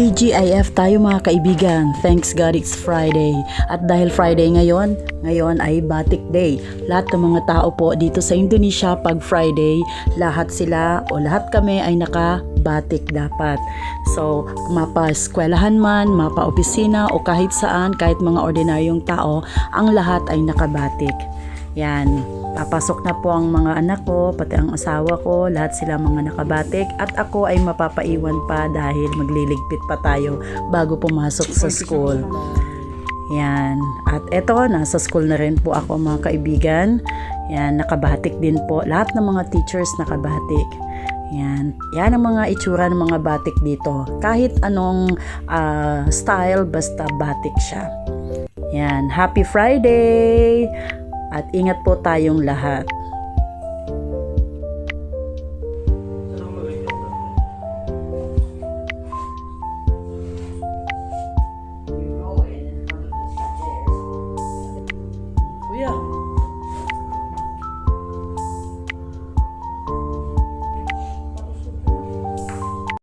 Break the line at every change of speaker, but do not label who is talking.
TGIF tayo mga kaibigan. Thanks God it's Friday. At dahil Friday ngayon, ngayon ay Batik Day. Lahat ng mga tao po dito sa Indonesia pag Friday, lahat sila o lahat kami ay naka-batik dapat. So, mapa-eskwelahan man, mapa-opisina o kahit saan, kahit mga ordinaryong tao, ang lahat ay nakabatik. Yan, papasok na po ang mga anak ko, pati ang asawa ko, lahat sila mga nakabatik at ako ay mapapaiwan pa dahil magliligpit pa tayo bago pumasok sa school. Yan. At eto, nasa school na rin po ako mga kaibigan. Yan, nakabatik din po. Lahat ng mga teachers nakabatik. Yan. Yan ang mga itsura ng mga batik dito. Kahit anong ah, style, basta batik siya. Yan. Happy Friday! At ingat po tayong lahat.